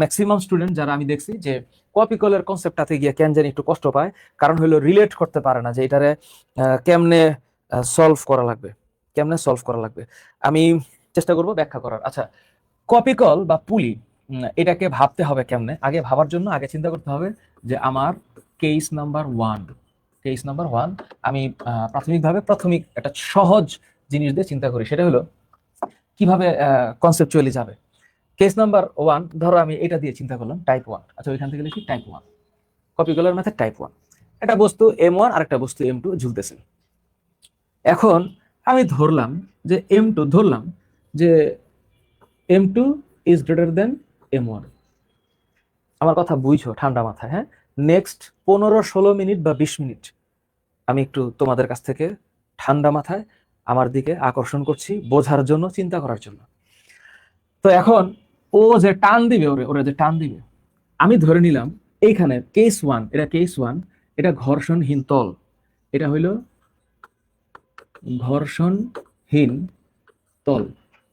Maximum student যারা আমি দেখছি যে কপি কলের কনসেপ্টটাতে গিয়ে কেন জানি একটু কষ্ট পায়, কারণ হলো রিলেট করতে পারে না যে এটারে কেমনে সলভ করা লাগবে, কেমনে সলভ করা লাগবে। আমি চেষ্টা করব ব্যাখ্যা করার। আচ্ছা কপি কল বা পুলি এটাকে ভাবতে হবে কেমনে? আগে ভাবার জন্য আগে চিন্তা করতে হবে যে আমার case number one case number one আমি প্রাথমিকভাবে প্রাথমিক একটা সহজ জিনিস দিয়ে চিন্তা করি। সেটা হলো কীভাবে কনসেপচুয়ালি যাবে। কেস নাম্বার ওয়ান ধরো আমি এটা দিয়ে চিন্তা করলাম টাইপ ওয়ান আচ্ছা ওইখান থেকে লিখি type one copy collar method type one একটা বস্তু এম ওয়ান আর একটা বস্তু এম টু ঝুলতেছে। এখন আমি ধরলাম যে এম টু ধরলাম যে M two is greater than M one আমার কথা বুঝছ, ঠান্ডা মাথায় হ্যাঁ? নেক্সট পনেরো, ষোলো মিনিট বা বিশ মিনিট। আমি একটু তোমাদের কাছ থেকে ঠান্ডা মাথায় আমার দিকে আকর্ষণ করছি বোঝার জন্য, চিন্তা করার জন্য। তো এখন ও যে টান দিবে ওরে, ওরা যে টান দিবে। আমি ধরে নিলাম, এইখানে কেস ওয়ান এটা কেস ওয়ান এটা ঘর্ষণহীন তল। এটা হইল ঘর্ষণহীন তল।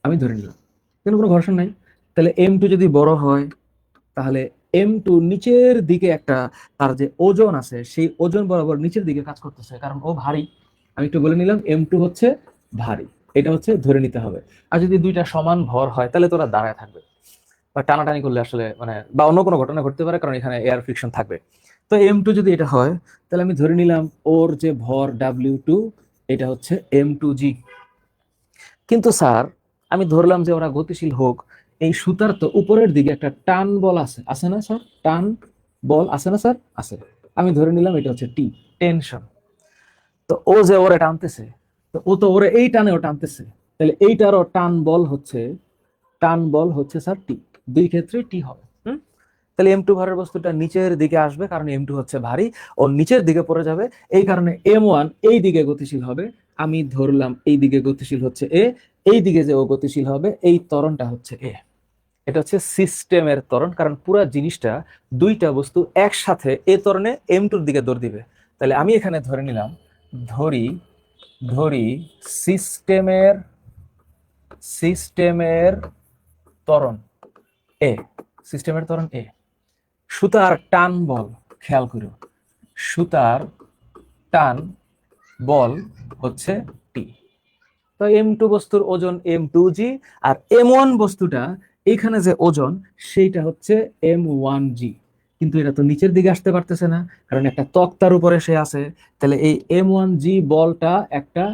আমি ধরে নিলাম। কিন্তু কোনো ঘর্ষণ নাই। তাহলে এম টু যদি বড় হয়, তাহলে এম টু নিচের দিকে একটা, তার যে ওজন আছে, সেই ওজন বরাবর নিচের দিকে কাজ করতেছে, কারণ ও ভারী। আমি একটু বলে নিলাম এম টু হচ্ছে ভারী। এটা হচ্ছে ধরে নিতে হবে। আর যদি দুইটা সমান ভর হয়, তাহলে তোরা দাঁড়ায় থাকবে। বা টানাটানি করলে আসলে মানে বা অন্য কোনো ঘটনা ঘটতে পারে, কারণ এখানে এয়ার ফ্রিকশন থাকবে। তো এম টু যদি এটা হয়, তাহলে আমি ধরে নিলাম ওর যে ভর ডাব্লিউ টু এটা হচ্ছে এম টু জি কিন্তু স্যার, আমি ধরলাম যে ওরা গতিশীল হোক, এই সুতার তো উপরের দিকে একটা টান বল আছে। আছে না স্যার? টান বল আছে না স্যার? আছে। আমি ধরে নিলাম এটা হচ্ছে টি টেনশন তো ও যে ওরে টানতেছে, তো ও তো ওরে এই টানে ও টানতেছে। তাহলে এইটারও টান বল হচ্ছে, টান বল হচ্ছে স্যার টি দুই ক্ষেত্রে টি হবে? তাহলে এম টু ভারের বস্তুটা নিচের দিকে আসবে, কারণ এম টু হচ্ছে ভারী, ও নিচের দিকে পড়ে যাবে, এই কারণে এম ওয়ান এই দিকে গতিশীল হবে, আমি ধরলাম এই দিকে গতিশীল হচ্ছে এ এই দিকে যে ও গতিশীল হবে, এই ত্বরণটা হচ্ছে এ এটা হচ্ছে সিস্টেমের তরণ কারণ পুরা জিনিসটা দুইটা বস্তু একসাথে এ ত্বরণে এম টুর দিকে দৌড় দিবে। তাহলে আমি এখানে ধরে নিলাম, ধরি ধরি সিস্টেমের সিস্টেমের ত্বরণ। এ সিস্টেমের ত্বরণ এ সুতার টান বল, খেয়াল করো। সুতার টান বল হচ্ছে টি তো এম টু বস্তুর ওজন এম টু জি, আর এম ওয়ান বস্তুটা, এখানে যে ওজন, সেইটা হচ্ছে এম ওয়ান জি। কিন্তু এটা তো নিচের দিকে আসতে পারতেছে না, কারণ একটা তক্তার উপরে সে আছে। তাহলে এই এম ওয়ান জি বলটা একটা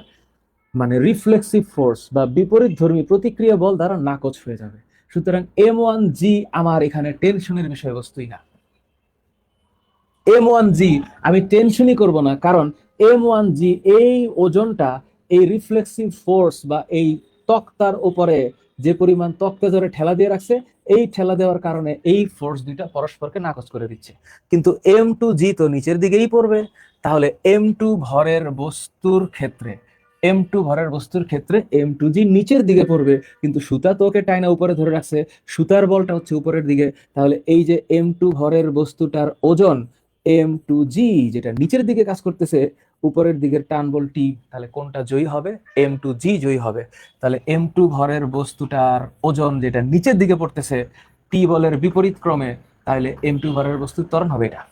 মানে রিফ্লেক্সিভ ফোর্স বা বিপরীত ধর্মী প্রতিক্রিয়া বল দ্বারা নাকচ হয়ে যাবে। সুতরাং এম ওয়ান জি আমার এখানে টেনশনের বিষয়বস্তুই না। এম ওয়ান জি আমি টেনশনই করব না, কারণ এম ওয়ান জি এই ওজনটা, এই রিফ্লেক্সিভ ফোর্স বা এই তক্তার উপরে যে পরিমাণ তক্তা ধরে ঠেলা দিয়ে রাখছে, এই ঠেলা দেওয়ার কারণে এই ফোর্স দুইটা পরস্পরকে নাকচ করে দিচ্ছে। কিন্তু এম টু জি তো নিচের দিকেই পড়বে, তাহলে এম টু ভরের বস্তুর ক্ষেত্রে এম টু ভরের বস্তুর ক্ষেত্রে এম টু জি নিচের দিকে পড়বে, কিন্তু সুতা তো ওকে টাইনা উপরে ধরে রাখছে, সুতার বলটা হচ্ছে উপরের দিকে, তাহলে এই যে এম টু ভরের বস্তুটার ওজন এম টু জি যেটা নিচের দিকে কাজ করতেছে, উপরের দিকের টান বল টি তাহলে কোনটা জয়ী হবে? এম টু জি জয়ী হবে। তাহলে এম টু ভরের বস্তুটার ওজন যেটা নিচের দিকে পড়তেছে টি বলের বিপরীত ক্রমে, তাহলে এম টু ভরের বস্তুর ত্বরণ হবে এটা।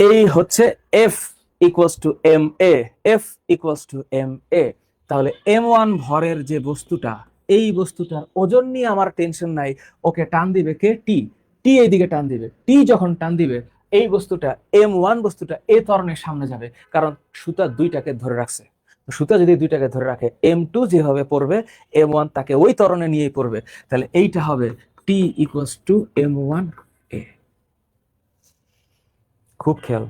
এই হচ্ছে F equals to M A F equals to M A তাহলে এম ওয়ান ভরের যে বস্তুটা, এই বস্তুটার ওজন নিয়ে আমার টেনশন নাই, ওকে টান দিবে কে? টি টি এই দিকে টান দিবে। টি যখন টান দিবে, এই বস্তুটা এম ওয়ান বস্তুটা এ ত্বরণের সামনে যাবে, কারণ সুতা দুইটাকে ধরে রাখছে। সুতা যদি দুইটাকে ধরে রাখে এম টু যেভাবে পড়বে এম ওয়ান তাকে ওই ত্বরণে নিয়েই পড়বে। তাহলে এইটা হবে T equals to M one A খুব খেয়াল।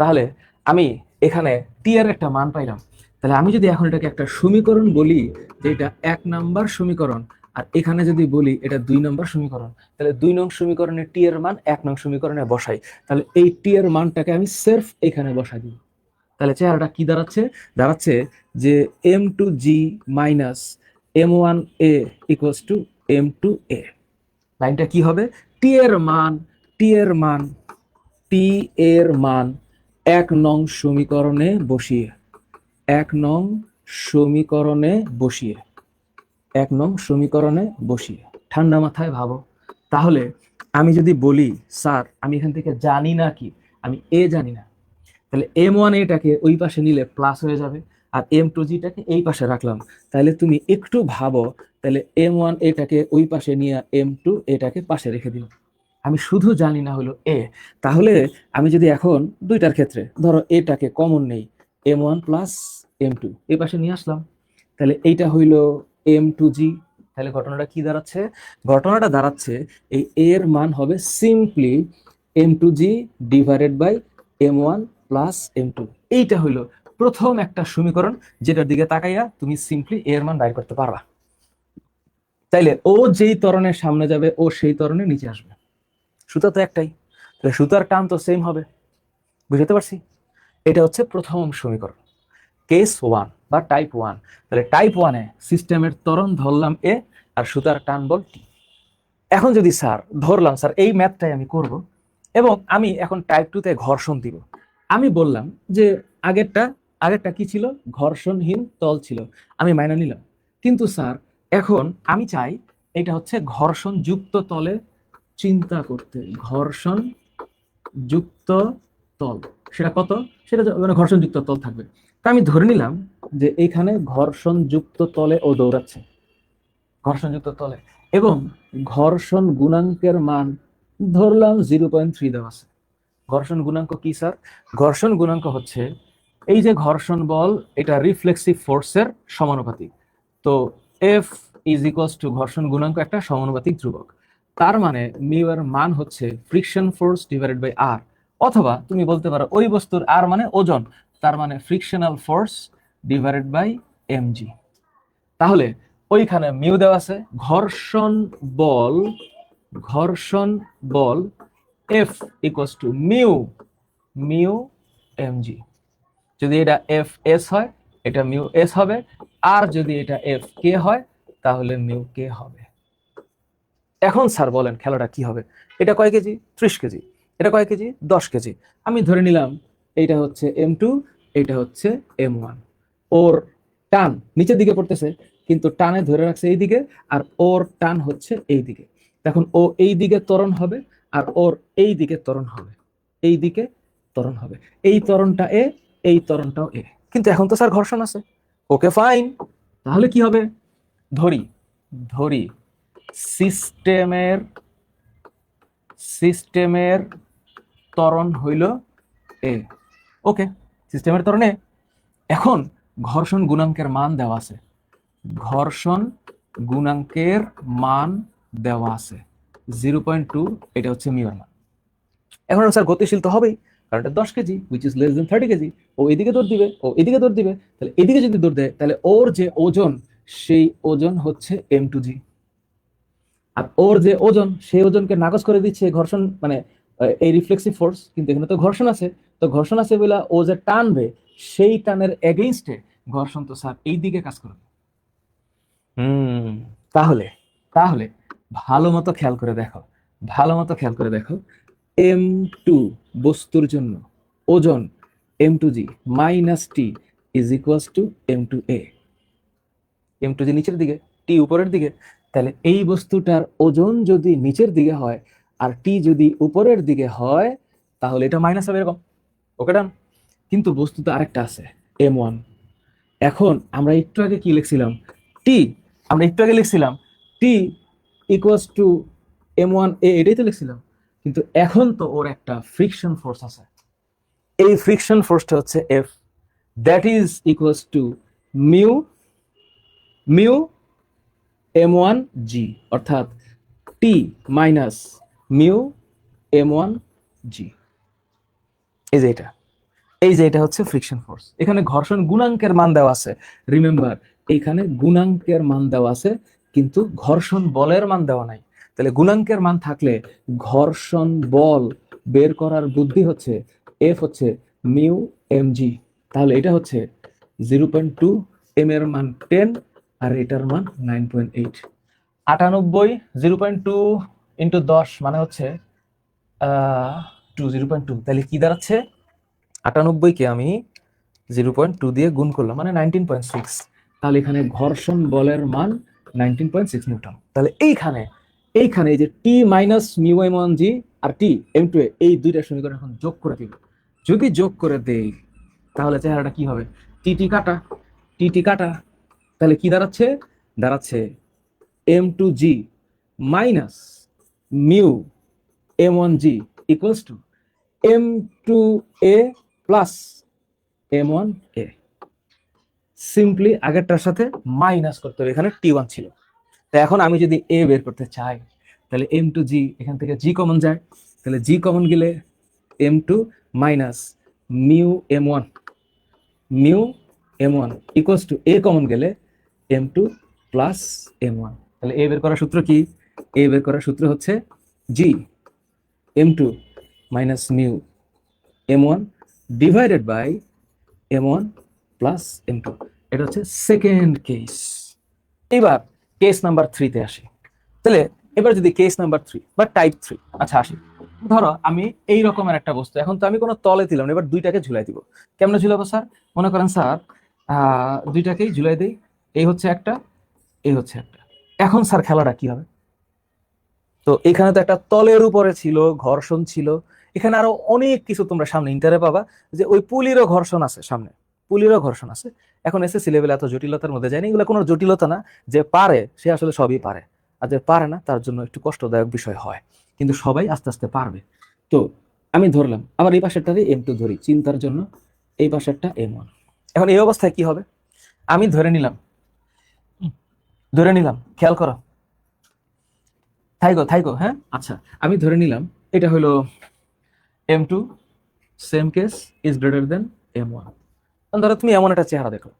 তাহলে আমি এখানে টি এর একটা মান পাইলাম। তাহলে আমি যদি এখন এটাকে একটা সমীকরণ বলি, যে এটা এক নাম্বার সমীকরণ, আর এখানে যদি বলি এটা দুই নম্বর সমীকরণ, তাহলে দুই নং সমীকরণে টি এর মান এক নং সমীকরণে বসাই। তাহলে এই টি এর মানটাকে আমি সেলফ এখানে বসাই দিই তাহলে চেহারাটা কি দাঁড়াচ্ছে? দাঁড়াচ্ছে যে M two g minus M one A equals to M two A লাইনটা কি হবে? টি এর মান টি এর মান টি এর মান। এক নং সমীকরণে বসিয়ে, এক নং সমীকরণে বসিয়ে, এক নং সমীকরণে বসিয়ে। ঠান্ডা মাথায় ভাবো। তাহলে আমি যদি বলি, স্যার, আমি এখান থেকে জানি না কি, আমি এ জানি না। তাহলে এম ওয়ান এটাকে ওই পাশে নিলে প্লাস হয়ে যাবে আর এম টু জিটাকে এই পাশে রাখলাম। তাহলে তুমি একটু ভাবো, তাহলে এম ওয়ান এটাকে ওই পাশে নিয়ে এম টু এটাকে পাশে রেখে দিল আমি শুধু জানি না হলো এ। তাহলে আমি যদি এখন দুইটার ক্ষেত্রে, ধরো এটাকে কমন নেই, M one plus M two, A পাশে নিয়ে আসলাম। তাহলে এইটা হইল এম টু জি। তাহলে ঘটনাটা কি দাঁড়াচ্ছে? ঘটনাটা দাঁড়াচ্ছে, এই এর মান হবে simply M two g divided by M one plus M two. এইটা হইল প্রথম একটা সমীকরণ, যেটার দিকে তাকাইয়া তুমি সিম্পলি এর মান বাইর করতে পারবা। তাইলে ও যেই ত্বরণের সামনে যাবে, ও সেই ত্বরণের নিচে আসবে। সুতা তো একটাই। তাহলে সুতার টান তো সেম হবে। বুঝতে পারছি? এটা হচ্ছে প্রথম সমীকরণ। কেস ওয়ান বা টাইপ ওয়ান তাহলে টাইপ ওয়ানে সিস্টেমের তরণ ধরলাম এ আর সুতার টান বল টি এখন যদি স্যার ধরলাম স্যার এই ম্যাথটাই আমি করব এবং আমি এখন টাইপ টুতে ঘর্ষণ দিব। আমি বললাম যে আগেরটা আগেরটা কি ছিল? ঘর্ষণহীন তল ছিল। আমি মাইনা নিলাম। কিন্তু স্যার এখন আমি চাই এটা হচ্ছে ঘর্ষণ যুক্ত তলে চিন্তা করতে। ঘর্ষণ যুক্ত তল। সেটা কত? সেটা মানে ঘর্ষণ যুক্ত তল থাকবে। তা আমি ধরে নিলাম যে এইখানে ঘর্ষণ যুক্ত তলে ও দৌড়াচ্ছে। ঘর্ষণ যুক্ত তলে। এবং ঘর্ষণ গুণাঙ্কের মান ধরলাম জিরো পয়েন্ট থ্রি দেওয়া আছে। ঘর্ষণ গুণাঙ্ক কি, স্যার? ঘর্ষণ গুণাঙ্ক হচ্ছে এই যে ঘর্ষণ বল, এটা রিফ্লেক্সিভ ফোর্সের সমানুপাতিক। তো এফ ইজ ইকুয়ালস টু ঘর্ষণ গুণাঙ্ক একটা সমানুপাতিক ধ্রুবক। তার মানে মিউ এর মান হচ্ছে friction force divided by R অথবা তুমি বলতে পারো ওই বস্তুর আর মানে ওজন, তার মানে frictional force divided by MG তাহলে ওইখানে মিউ দেওয়া আছে ঘর্ষণ বল ঘর্ষণ বল F equals to mu mu MG যদি এটা এফ এস হয়, এটা মিউ এস হবে। আর যদি এটা এফ কে হয়, তাহলে মিউ কে হবে। এখন স্যার বলেন খেলাটা কি হবে? এটা কয় কেজি? ত্রিশ কেজি। এটা কয় কেজি? দশ কেজি। আমি ধরে নিলাম এইটা হচ্ছে এম টু এইটা হচ্ছে এম ওয়ান ওর টান নিচের দিকে পড়তেছে, কিন্তু টানে ধরে রাখছে এই দিকে, আর ওর টান হচ্ছে এই দিকে। এখন ও এই দিকে ত্বরণ হবে, আর ওর এই দিকে ত্বরণ হবে। এই দিকে ত্বরণ হবে। এই ত্বরণটা এ, এই ত্বরণটাও এ। কিন্তু এখন তো স্যার ঘর্ষণ আছে। ওকে ফাইন তাহলে কি হবে? ধরি ধরি। সিস্টেমের সিস্টেমের ত্বরণ হইল এ। ওকে, সিস্টেমের ত্বরণ এখন ঘর্ষণ গুণাঙ্কের মান দেওয়া আছে। ঘর্ষণ গুণাঙ্কের মান দেওয়া আছে। জিরো পয়েন্ট টু, এটা হচ্ছে মিউর মান। এখন স্যার গতিশীল তো হবেই, কারণ এটা দশ KG which is less than thirty KG. ও এদিকে দৌড় দিবে, ও এদিকে দৌড় দিবে, তাহলে এদিকে যদি দৌড় দেয়, তাহলে ওর যে ওজন, সেই ওজন হচ্ছে এম টু জি আর ওর যে ওজন সেই ওজনকে নাকচ করে দিচ্ছে ঘর্ষণ মানে এই রিফ্লেক্সিভ ফোর্স কিন্তু এখানে তো ঘর্ষণ আছে। তো ঘর্ষণ আছে বলে ও যে টানবে সেই টানের এগেইনস্টে ঘর্ষণ তো স্যার এই দিকে কাজ করবে। হুম। তাহলে তাহলে ভালো মতো খেয়াল করে দেখো ভালো মতো খেয়াল করে দেখো এম টু বস্তুর জন্য ওজন M two g minus T is equals to M two A M two g নিচের দিকে টি উপরের দিকে তাহলে এই বস্তুটার ওজন যদি নিচের দিকে হয় আর টি যদি উপরের দিকে হয়, তাহলে এটা মাইনাস হবে এরকম। ওকে ডান কিন্তু বস্তুতে আরেকটা আছে এম ওয়ান এখন আমরা একটু আগে কি লিখছিলাম? টি আমরা একটু আগে লিখছিলাম T equals to M one A এটাই তো লিখছিলাম। কিন্তু এখন তো ওর একটা ফ্রিকশন ফোর্স আছে। এই ফ্রিকশন ফোর্সটা হচ্ছে F that is equals to mu mu M one G অর্থাৎ T minus mu M one G এই যে এটা। এই যে এটা হচ্ছে ফ্রিকশন ফোর্স এখানে ঘর্ষণ গুণাঙ্কের মান দেওয়া আছে। রিমেম্বার এইখানে গুণাঙ্কের মান দেওয়া আছে, কিন্তু ঘর্ষণ বলের মান দেওয়া নাই। তাহলে গুণাঙ্কের মান থাকলে ঘর্ষণ বল বের করার বুদ্ধি হচ্ছে এফ হচ্ছে মিউ এম জি তাহলে এটা হচ্ছে জিরো পয়েন্ট টু এম এর মান টেন আর এটার মান নাইন পয়েন্ট এইট আটানব্বই জিরো পয়েন্ট টু ইন্টু দশ মানে হচ্ছে টু জিরো পয়েন্ট টু তাহলে কি দাঁড়াচ্ছে? আটানব্বইকে আমি জিরো পয়েন্ট টু দিয়ে গুণ করলাম মানে নাইনটিন পয়েন্ট সিক্স তাহলে এখানে ঘর্ষণ বলের মান নাইনটিন পয়েন্ট সিক্স নিউটন। তাহলে এইখানে এইখানে এই যে T minus mu M one G আর টি এম টু এই দুইটা সমীকরণ এখন যোগ করে দিব। যদি যোগ করে দেই, তাহলে চেহারাটা কি হবে? টি টি কাটা টি টি কাটা। তাহলে কি দাঁড়াচ্ছে? দাঁড়াচ্ছে M two G minus mu M one G equals to M two A plus M one A simply আগেরটার সাথে মাইনাস করতে হবে, এখানে টি ওয়ান ছিল। তো এখন আমি যদি এ বের করতে চাই, তাহলে এম টু জি এখান থেকে জি কমন যায়। তাহলে জি কমন গেলে M two minus mu M one mu M one equals to A common গেলে M two plus M one তাহলে এ বের করার সূত্র কি? এ বের করার সূত্র হচ্ছে G M two minus mu M one divided by M one plus M two এটা হচ্ছে সেকেন্ড কেস এবার কেস নাম্বার থ্রিতে আসি। তাহলে এবার যদি কেস নাম্বার থ্রি বা টাইপ থ্রি আচ্ছা আসি। ধরো আমি এই রকমের একটা বস্তু, এখন তো আমি কোনো তলে দিলাম না, এবার দুইটাকে ঝুলাই দিব। কেমন ঝুলাবো, স্যার? মনে করেন, স্যার দুইটাকেই ঝুলাই দেই। এই হচ্ছে একটা, এই হচ্ছে একটা। এখন স্যার খেলাটা কি হবে? তো এখানে তো একটা তলের উপরে ছিল, ঘর্ষণ ছিল। এখানে আরও অনেক কিছু তোমরা সামনে ইন্টারে পাবা যে ওই পুলিরও ঘর্ষণ আছে সামনে, পুলিরও ঘর্ষণ আছে। এখন এসএসসি লেভেল এত জটিলতার মধ্যে যায়নি, এগুলো কোনো জটিলতা না যে পারে, সে আসলে সবই পারে। আর যে পারে না, তার জন্য একটু কষ্টদায়ক বিষয় হয়, কিন্তু সবাই আস্তে আস্তে পারবে। তো আমি ধরলাম আবার এই পাশেরটারই এম টু ধরি, চিন্তার জন্য এই পাশেরটা এম ওয়ান এখন এই অবস্থায় কি হবে? আমি ধরে নিলাম ধরে নিলাম খেয়াল করো। থাইগো থাইগো হ্যাঁ? আচ্ছা আমি ধরে নিলাম এটা হলো M two same case is greater than M one ধরো তুমি এমন একটা চেহারা দেখো।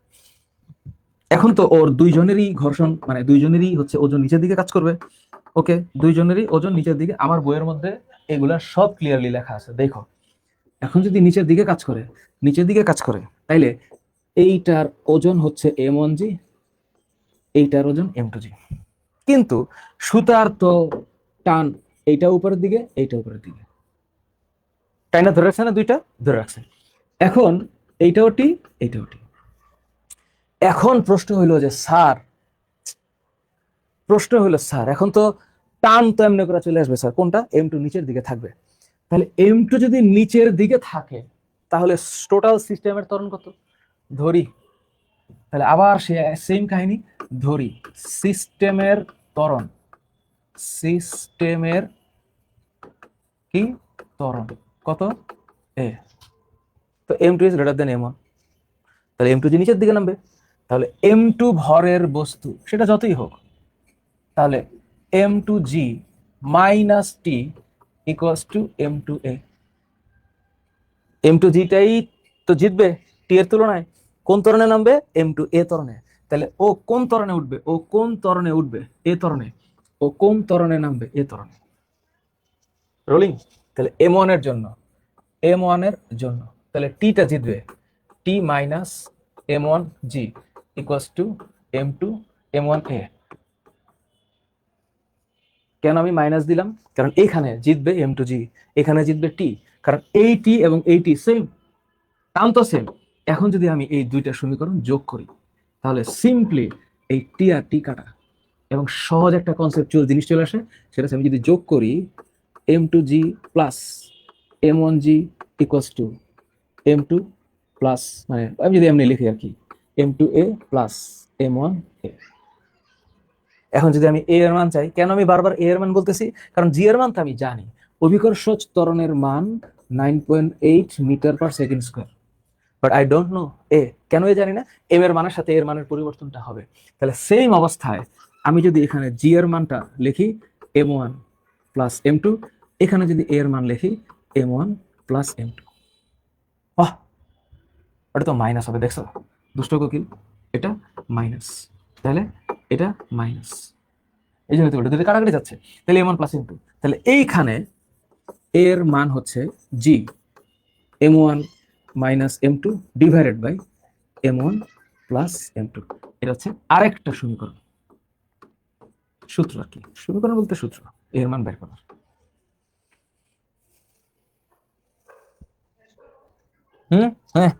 এখন তো ওর দুইজনেরই ঘর্ষণ মানে দুইজনেরই হচ্ছে ওজন নিচের দিকে কাজ করবে। ওকে দুইজনেরই ওজন নিচের দিকে আমার বইয়ের মধ্যে এগুলা সব ক্লিয়ারলি লেখা আছে দেখো। এখন যদি নিচের দিকে কাজ করে নিচের দিকে কাজ করে তাইলে এইটার ওজন হচ্ছে এম ওয়ান জি এইটার ওজন এম টু জি কিন্তু সুতার তো টান এইটা উপরের দিকে, এইটা উপরের দিকে। টাইনা ধরে রাখছে না দুইটা? ধরে রাখছে এখন এইটাও টি এইটাও টি এখন প্রশ্ন হইল যে, স্যার, প্রশ্ন হইল, স্যার, এখন তো টান তো এমনি করে চলে আসবে, স্যার, কোনটা? এম টু নিচের দিকে থাকবে। তাহলে এম টু যদি নিচের দিকে থাকে, তাহলে টোটাল সিস্টেমের ত্বরণ কত? ধরি তাহলে আবার সে সেম কাহিনী ধরি। সিস্টেমের ত্বরণ। সিস্টেমের কি? ত্বরণ। কত? এ। তো M two is greater than M one তাহলে এম টু জি নিচের দিকে নামবে, তাহলে এম টু ভরের বস্তু, সেটা যতই হোক, তাহলে M two G minus T equals to M two A M two জিটাই তো জিতবে টি এর তুলনায়। কোন তরণে নামবে? এম টু এ তরণে। তাহলে ও কোন তরণে উঠবে? ও কোন তরণে উঠবে? এ তরণে। ও কোন তরণে নামবে? এ তরণে। রোলিং তাহলে এম ওয়ানের জন্য। এম ওয়ানের জন্য। তাহলে টিটা জিতবে। T minus M one G equals to M two M one A কেন আমি মাইনাস দিলাম? কারণ এখানে জিতবে এম টু জি এখানে জিতবে টি কারণ এই টি এবং এই টি সেম টান তো সেম এখন যদি আমি এই দুইটা সমীকরণ যোগ করি, তাহলে সিম্পলি এই টি আর টি কাটা এবং সহজ একটা কনসেপচুয়াল জিনিস চলে আসে, সেটা আমি যদি যোগ করি M two G plus M one G equals to M two plus মানে আমি যদি এমনি লিখি আর কি M two A plus M one A এখন যদি আমি এ এর মান চাই, কেন আমি বারবার এ এর মান বলতেছি? কারণ জি এর মান তো আমি জানি। অভিকর্ষজ ত্বরণের মান nine point eight metre per second square but I don't know uh, কেন এ জানি না? এম এর মানের সাথে এর মানের পরিবর্তনটা হবে। তাহলে সেম অবস্থায় আমি যদি এখানে জি এর মানটা লিখি M one plus M two এখানে যদি এ এর মান লিখি M one plus M two ওটা তো মাইনাস হবে, দেখছ? দুষ্ট কোকিল, এটা মাইনাস তাহলে এটা মাইনাস এই জন্য ওটা দুটো কাটাকাটি যাচ্ছে। তাহলে M one plus M two তাহলে এইখানে এর মান হচ্ছে G M one minus M two divided by M one plus M two এটা হচ্ছে আরেকটা সমীকরণ। সূত্র আর কি? সমীকরণ বলতে সূত্র। এর মান বের করার। হুম? হ্যাঁ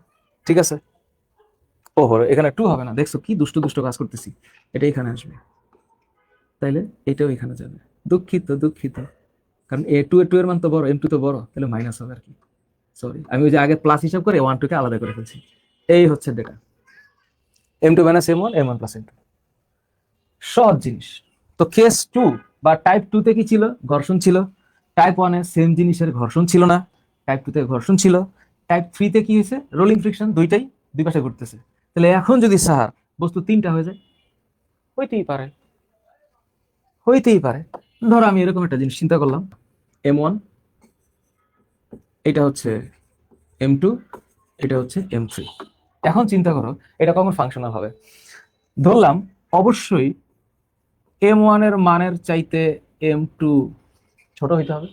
ঠিক আছে। ওহো, এখানে টু হবে না। দেখছ কি দুষ্ট দুষ্ট কাজ করতেছি। এটা এখানে আসবে। তাইলে এটাও এখানে যাবে। দুঃখিত দুঃখিত। কারণ এ টু এ টু এর মান তো বড় এম টু তো বড় তাহলে মাইনাস হবে আর কি। সরি আমি ওই যে আগে প্লাস হিসাব করে ওয়ান টুকে আলাদা করে ফেলছি। এই হচ্ছে data M two minus M one M one plus M two সহজ জিনিস। তো কেস টু বা টাইপ টু তে কি ছিল? ঘর্ষণ ছিল। টাইপ ওয়ানে সেম জিনিসের ঘর্ষণ ছিল না। টাইপ টু তে ঘর্ষণ ছিল। টাইপ থ্রিতে কি হয়েছে? রোলিং ফ্রিকশন দুইটাই দুই পাশে ঘুরতেছে। তাহলে এখন যদি স্যার বস্তু তিনটা হয়ে যায়। হইতেই পারে। হইতেই পারে। ধরো আমি এরকম একটা জিনিস চিন্তা করলাম। এম ওয়ান এটা হচ্ছে এম টু এটা হচ্ছে এম থ্রি এখন চিন্তা করো, এটা কখন ফাংশনাল হবে? ধরলাম, অবশ্যই এম ওয়ানের মানের চাইতে এম টু ছোট হইতে হবে।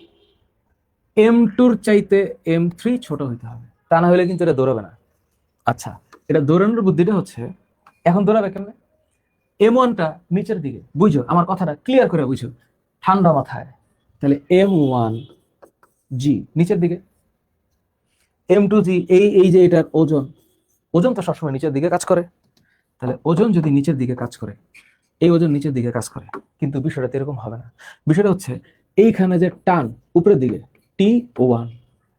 এম টুর চাইতে এম থ্রি ছোট হইতে হবে। তা না হলে কিন্তু এটা দৌড়াবে না। আচ্ছা এটা দৌড়ানোর বুদ্ধিটা হচ্ছে, এখন দৌড়াবে কেমনে? এম ওয়ানটা নিচের দিকে, বুঝো, আমার কথাটা ক্লিয়ার করে বুঝো। ঠান্ডা মাথায়। তাহলে এম ওয়ান জি নিচের দিকে। এম টু জি এই এই যে এটার ওজন ওজন তো সবসময় নিচের দিকে কাজ করে। তাহলে ওজন যদি নিচের দিকে কাজ করে, এই ওজন নিচের দিকে কাজ করে। কিন্তু বিষয়টা এরকম হবে না। বিষয়টা হচ্ছে, এইখানে যে টান, উপরের দিকে টি ওয়ান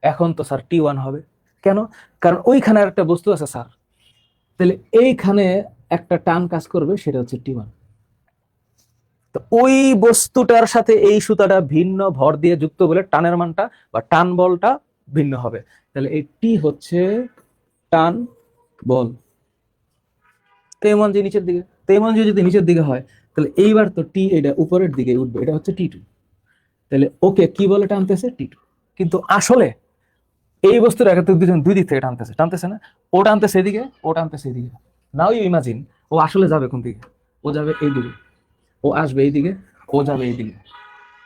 এখন তো স্যার টি ওয়ান হবে। কেন? কারণ ওইখানে আর একটা বস্তু আছে স্যার। তাহলে এইখানে একটা টান কাজ করবে, সেটা হচ্ছে টি ওয়ান তো ওই বস্তুটার সাথে এই সুতাটা ভিন্ন ভর দিয়ে যুক্ত বলে টানের মানটা বা টান বলটা ভিন্ন হবে। তাহলে এই টি হচ্ছে টান বল। তেমন যে নিচের দিকে তেমন যে যদি নিচের দিকে হয়, তাহলে এইবার তো টি এটা উপরের দিকে উঠবে, এটা হচ্ছে টি টু। তাহলে ওকে কি বলে টানতেছে? T two. কিন্তু আসলে এই বস্তুর একে দুজন দুই দিক থেকে টানতেছে টানতেছে না? ও টানতেছে এদিকে, ও টানতেছে এদিকে। নাও ইউ ইমাজিন ও আসলে যাবে কোন দিকে? ও যাবে এই দিকে। ও আসবে এই দিকে, ও যাবে এই দিকে।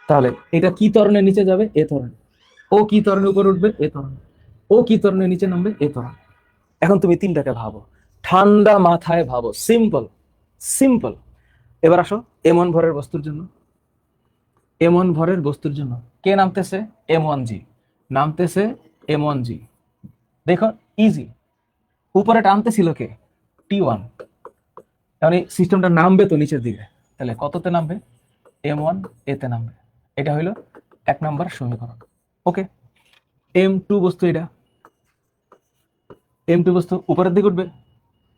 তাহলে এটা কি তরণের নিচে যাবে? এ তরণ। ও কি তরণের উপর উঠবে? এ তরণ। ও কি তরণের নিচে নামবে? এ তরণ এখন তুমি তিনটাকে ভাবো। ঠান্ডা মাথায় ভাবো। সিম্পল সিম্পল এবার আসো এমন ভরের বস্তুর জন্য। এমন ভরের বস্তুর জন্য। কে নামতেছে? এম ওয়ান জি নামতেছে এম ওয়ান জি দেখো ইজি উপরে টানতেছিল কে? টি ওয়ান মানে সিস্টেমটা নামবে তো নিচের দিকে। তাহলে কততে নামবে? এম ওয়ান এতে নামবে। এটা হইল এক নম্বর সমীকরণ। ওকে এম টু বস্তু এটা। এম টু বস্তু উপরের দিকে উঠবে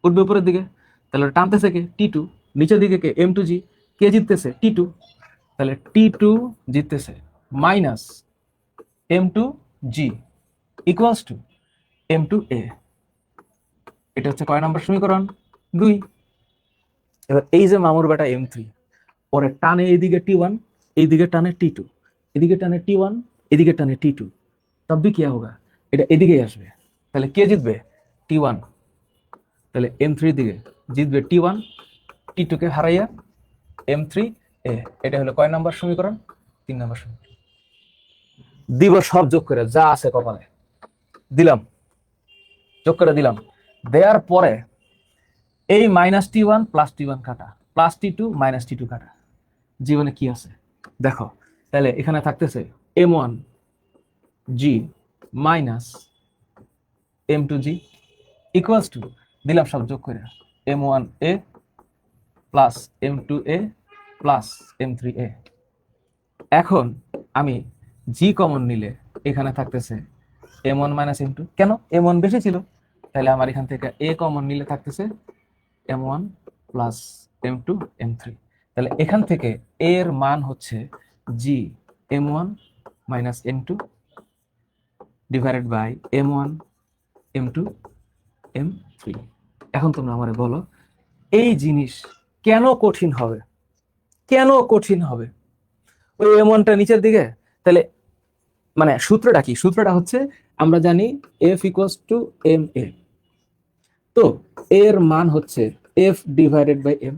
উঠবে উপরের দিকে। তাহলে টানতেছে কে? টি টু নিচের দিকে কে? এম টু জি কে জিততেছে? টি টু তাহলে T two জিততেছে। Minus M two G equals to M two A এটা হচ্ছে কয় নম্বর সমীকরণ? দুই। এবার এই যে মামুর বেটা এম থ্রি পরে টানে এইদিকে টি ওয়ান এইদিকে টানে টি টু এদিকে টানে টি ওয়ান এদিকে টানে টি টু তবে কি হবে? এটা এদিকেই আসবে। তাহলে কে জিতবে? টি ওয়ান তাহলে এম থ্রি দিকে জিতবে টি ওয়ান টি টুকে হারাইয়া এম থ্রি এ, এটা হলো কয় নম্বর সমীকরণ? তিন নম্বর সমীকরণ। দিব সব যোগ করে, যা আছে কপালে। দিলাম। যোগ করে দিলাম। দেওয়ার পরে এই minus T one plus T one কাটা plus T two minus T two কাটা। জীবনে কি আছে? দেখো, তাহলে এখানে থাকতেছে M one G minus M two G equals to দিলাম সব যোগ করে M one A plus M two A plus M three A এখন আমি জি কমন নিলে এখানে থাকতেছে M one minus M two কেন? এম ওয়ান বেশি ছিল। তাহলে আমার এখান থেকে এ কমন নিলে থাকতেছে M one plus M two M three তাহলে এখান থেকে এর মান হচ্ছে G M one minus M two divided by M one M two M three এখন তোমরা আমারে বলো, এই জিনিস কেন কঠিন হবে? কেন কঠিন হবে? ওই এম ওয়ানটা নিচের দিকে? তাহলে মানে সূত্রটা কি? সূত্রটা হচ্ছে, আমরা জানি F equals to M A তো এর মান হচ্ছে এফ ডিভাইডেড বাই এম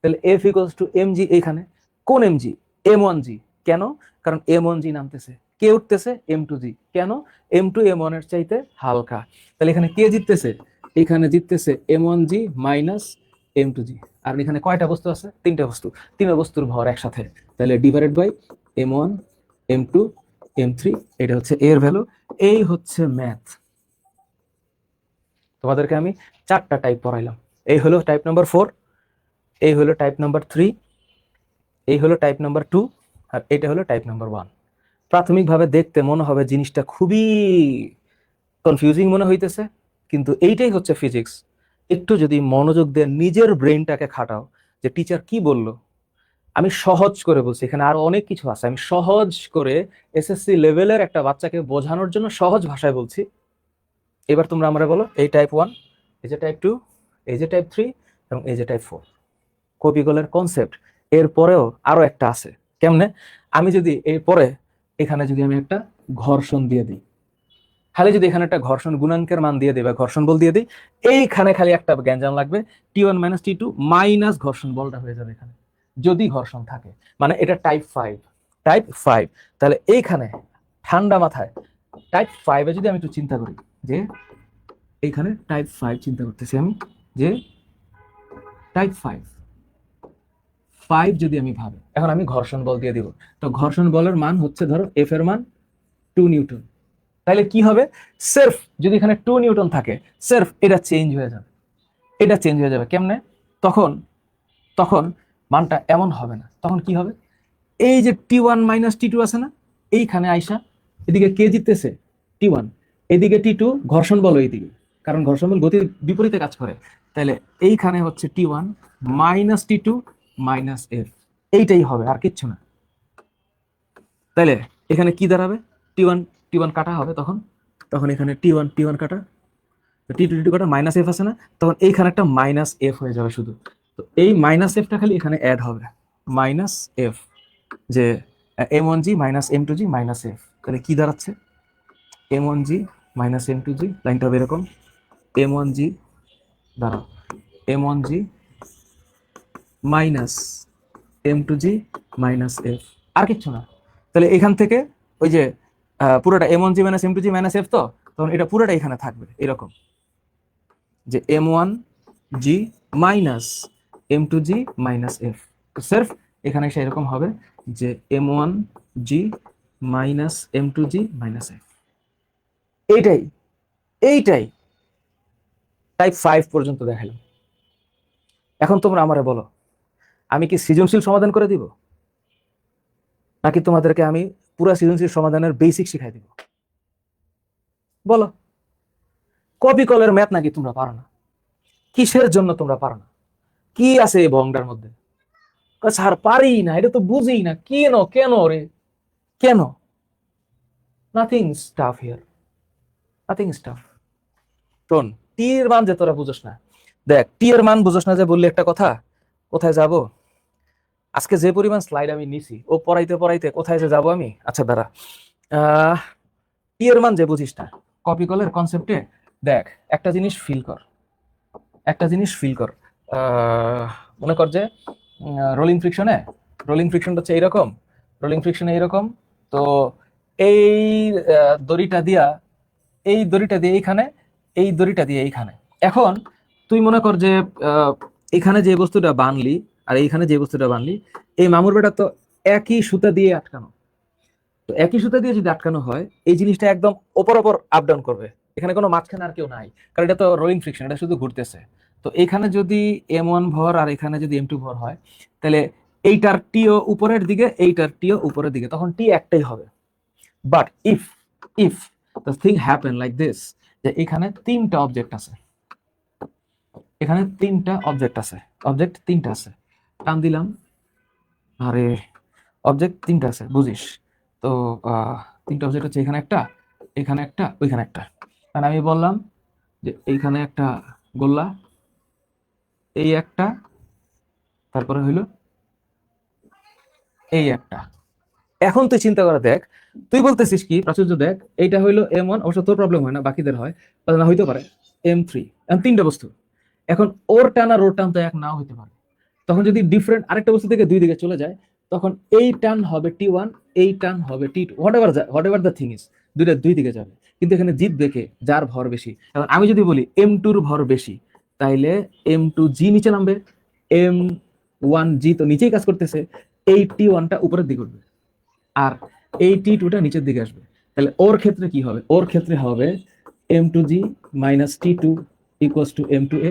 তাহলে F equals to M G এখানে। কোন M G M one G কেন? কারণ এম ওয়ান জি নামতেছে। কে উঠতেছে? এম টু জি কেন? এম টু এম ওয়ানের চাইতে হালকা। তাহলে এখানে কে জিততেছে? এখানে জিততেছে M one G minus M two G আর এখানে কয়টা বস্তু আছে? তিনটা বস্তু। তিনটা বস্তুর ভর একসাথে। তাহলে divided by M one M two M three এটা হচ্ছে এর ভ্যালু এই হচ্ছে ম্যাথ তোমাদেরকে আমি চারটা টাইপ পড়াইলাম। এই হলো টাইপ নাম্বার ফোর এই হলো টাইপ নাম্বার থ্রি এই হলো টাইপ নাম্বার টু আর এটা হলো টাইপ নাম্বার ওয়ান প্রাথমিকভাবে দেখতে মনে হবে জিনিসটা খুবই কনফিউজিং মনে হইতেছে, কিন্তু এইটাই হচ্ছে ফিজিক্স একটু যদি মনোযোগ দিয়ে নিজের ব্রেনটাকে খাটাও যে টিচার কি বলল, আমি সহজ করে বলছি, এখানে আরও অনেক কিছু আছে, আমি সহজ করে এসএসসি লেভেলের একটা বাচ্চাকে বোঝানোর জন্য সহজ ভাষায় বলছি। এবার তোমরা আমরা বলো এই টাইপ ওয়ান এই যে টাইপ টু এই যে টাইপ থ্রি এবং এই যে টাইপ ফোর কপিগলের কনসেপ্ট এরপরেও আরও একটা আছে। কেমনে? আমি যদি এরপরে এখানে যদি আমি একটা ঘর্ষণ দিয়ে দিই, খালি যদি এখানে একটা ঘর্ষণ গুণাঙ্কের মান দিয়ে দিই বা ঘর্ষণ বল দিয়ে দিই, এইখানে খালি একটা গ্যাঞ্জাম লাগবে T one minus T two minus ঘর্ষণ বলটা হয়ে যাবে এখানে। যদি ঘর্ষণ থাকে মানে এটা টাইপ ফাইভ টাইপ ফাইভ তাহলে এইখানে ঠান্ডা মাথায় টাইপ ফাইভে যদি আমি একটু চিন্তা করি, যে এইখানে টাইপ ফাইভ চিন্তা করতেছি আমি, যে টাইপ ফাইভ ফাইভ যদি আমি ভাবি, এখন আমি ঘর্ষণ বল দিয়ে দিব। তো ঘর্ষণ বলের মান হচ্ছে ধরো এফ এর মান টু নিউটন। তাহলে কি হবে? সেলফ যদি এখানে টু নিউটন থাকে সেলফ এটা চেঞ্জ হয়ে যাবে। এটা চেঞ্জ হয়ে যাবে কেমনে? তখন তখন মানটা এমন হবে না। তখন কি হবে? এই যে T one minus T two আছে না, এইখানে আইসা এদিকে কে জিততেছে? টি ওয়ান এদিকে টি টু ঘর্ষণ বল এইদিকে। কারণ ঘর্ষণ বল গতির বিপরীতে কাজ করে। তাহলে এইখানে হচ্ছে T one minus T two minus F. এইটাই হবে আর কিচ্ছু না। তাহলে এখানে কি দাঁড়াবে? টি ওয়ান টি ওয়ান কাটা হবে তখন? তখন এখানে টি ওয়ান টি ওয়ান কাটা। টি টু টি টু কাটা মাইনাস এফ আছে না? তখন এইখানে একটা মাইনাস এফ হয়ে যাবে শুধু। তো এই মাইনাস এফটা খালি এখানে অ্যাড হবে। মাইনাস এফ যে M one G minus M two G minus F. তাহলে কি দাঁড়াচ্ছে? M one G minus M two G লাইনটা হবে এরকম। এম ওয়ান জি দাঁড়াও। M one G minus M two G minus F. আর কিচ্ছু না। তাহলে এখান থেকে ওই যে পুরোটা M one G minus M two G minus F তো, তখন এটা পুরোটা এখানে থাকবে, এরকম। যে M one G minus M two G minus F. তো সেলফ এখানে এসে এরকম হবে যে M one G minus M two G minus F. এইটাই এইটাই। টাইপ ফাইভ পর্যন্ত দেখালাম। এখন তোমরা আমারে বলো আমি কি সৃজনশীল সমাধান করে দিব? নাকি তোমাদেরকে আমি পুরো সৃজনশীল সমাধানের বেসিক শিখাই দিব? বলো। কপি কলের ম্যাথ নাকি তোমরা পারো না? কিসের জন্য তোমরা পারো না? কি আছে এই ভংটার মধ্যে? স্যার, পারি না, এটা তো বুঝি না। কেন কেন রে? কেন? Nothing stuff here nothing stuff শোন টি এর মান যে তোরা বুঝোস না। দেখ টি এর মান বুঝোস না যে বললি একটা কথা, কোথায় যাব? আজকে যে পরিমাণ স্লাইড আমি নিছি, ও পড়াইতে পড়াইতে কোথায় যে যাব আমি? আচ্ছা দাঁড়া। এর মান যে বুঝিস না কপি কলের কনসেপ্টে দেখ, একটা জিনিস ফিল কর। একটা জিনিস ফিল কর। মনে কর যে রোলিং ফ্রিকশনে রোলিং ফ্রিকশনটা হচ্ছে এইরকম রোলিং ফ্রিকশনে এইরকম, তো এই দড়িটা দিয়া, এই দড়িটা দিয়ে এইখানে, এই দড়িটা দিয়ে এইখানে। এখন তুই মনে কর যে এখানে যে বস্তুটা বানলি আর এইখানে যে বস্তুটা বানলি, এই মামুর বেটা তো একই সুতা দিয়ে আটকানো। তো একই সুতা দিয়ে যদি আটকানো হয়, এই জিনিসটা একদম ওপর ওপর আপ ডাউন করবে। এখানে কোনো মাঝখানে আর কেউ নাই, কারণ এটা তো রোলিং ফ্রিকশন এটা শুধু ঘুরতেছে। তো এখানে যদি এম ওয়ান ভর আর এখানে যদি এম টু ভর হয়, তাহলে এইটার টিও উপরের দিকে, এইটার টিও উপরের দিকে, তখন টি একটাই হবে। But if if the thing happen like this যে এখানে তিনটা অবজেক্ট আছে। এখানে তিনটা অবজেক্ট আছে অবজেক্ট তিনটা আছে। টান দিলাম। আরে অবজেক্ট তিনটা আছে, বুঝিস? তো তিনটা অবজেক্ট হচ্ছে এখানে একটা এখানে একটা, ওইখানে একটা। মানে আমি বললাম যে এইখানে একটা গোল্লা, এই একটা, তারপরে হইল এই একটা। এখন তুই চিন্তা করে দেখ, তুই বলতেছিস কি, প্রাচুর্য দেখ, এইটা হইল এম ওয়ান অবশ্য তোর প্রবলেম হয় না, বাকিদের হয় না হইতে পারে। এম থ্রি তিনটা বস্তু। এখন ওর টান ওর টান তো এক নাও হইতে পারে। তখন যদি ডিফারেন্ট আরেকটা বস্তু থেকে দুই দিকে চলে যায়, তখন এই টার্ন হবে টি ওয়ান এই টান হবে T two whatever whatever the thing is দুইটা দুই দিকে যাবে। কিন্তু এখানে জিতবে কে? যার ভর বেশি। এখন আমি যদি বলি এম টুর ভর বেশি, তাইলে এম টু জি নিচে নামবে এম ওয়ান জি তো নিচেই কাজ করতেছে, এই টি ওয়ানটা উপরের দিকে উঠবে, আর এই টি টুটা নিচের দিকে আসবে। তাহলে ওর ক্ষেত্রে কি হবে? ওর ক্ষেত্রে হবে M two G minus T two equals to M two A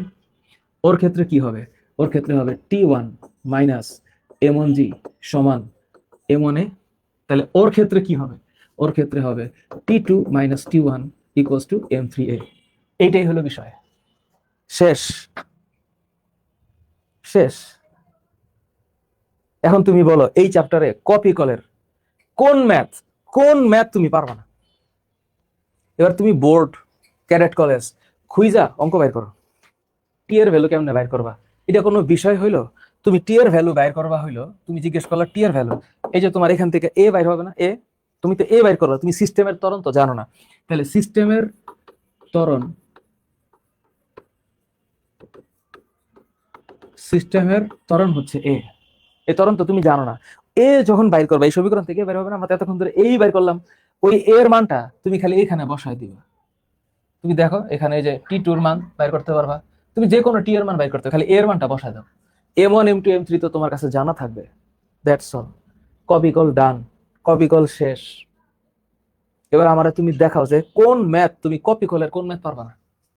ওর ক্ষেত্রে কি হবে? ওর ক্ষেত্রে হবে T one minus M G সমান এম ওয়ান এ তাহলে ওর ক্ষেত্রে কি হবে? ওর ক্ষেত্রে হবে T two minus T one equals to M three A এইটাই হলো বিষয়। শেষ। শেষ। এখন তুমি বলো, এই চ্যাপ্টারে কপি কলের কোন ম্যাথ কোন ম্যাথ তুমি পারবা না? এবার তুমি বোর্ড ক্যাডেট কলেজ খুইজা অঙ্ক বাইর করো। টি এর ভ্যালু কেমনে বাইর করবা? এটা কোনো বিষয় হইল? তুমি টি এর ভ্যালু বাইর করবা হইল? তুমি জিজ্ঞেস করলা টি এর ভ্যালু এই যে তোমার এখান থেকে এ বাইর হবে না? এ তুমি তো এ বাইর করবা তুমি সিস্টেমের ত্বরণ তো জানো না। তাহলে সিস্টেমের ত্বরণ সিস্টেমের ত্বরণ হচ্ছে এ এই ত্বরণ তো তুমি জানো না। এ যখন বাইর করবা, এই সমীকরণ থেকে বাইর হবে না? আমরা এতক্ষণ ধরে এই বাইর করলাম। ওই এর মানটা তুমি খালি এখানে বসায় দিবা। তুমি দেখো, এখানে যে টি টুর মান বাইর করতে পারবা। তুমি যে কোনো টি এর মান বাই করতে, খালি এর মানটা বসায় দাও। M one M two M three তো তোমার কাছে জানা থাকবে। That's all copy call done copy call শেষ। এবার আমার তুমি দেখাও যে কোন ম্যাথ তুমি কপি কলের কোন ম্যাথ পারবা না।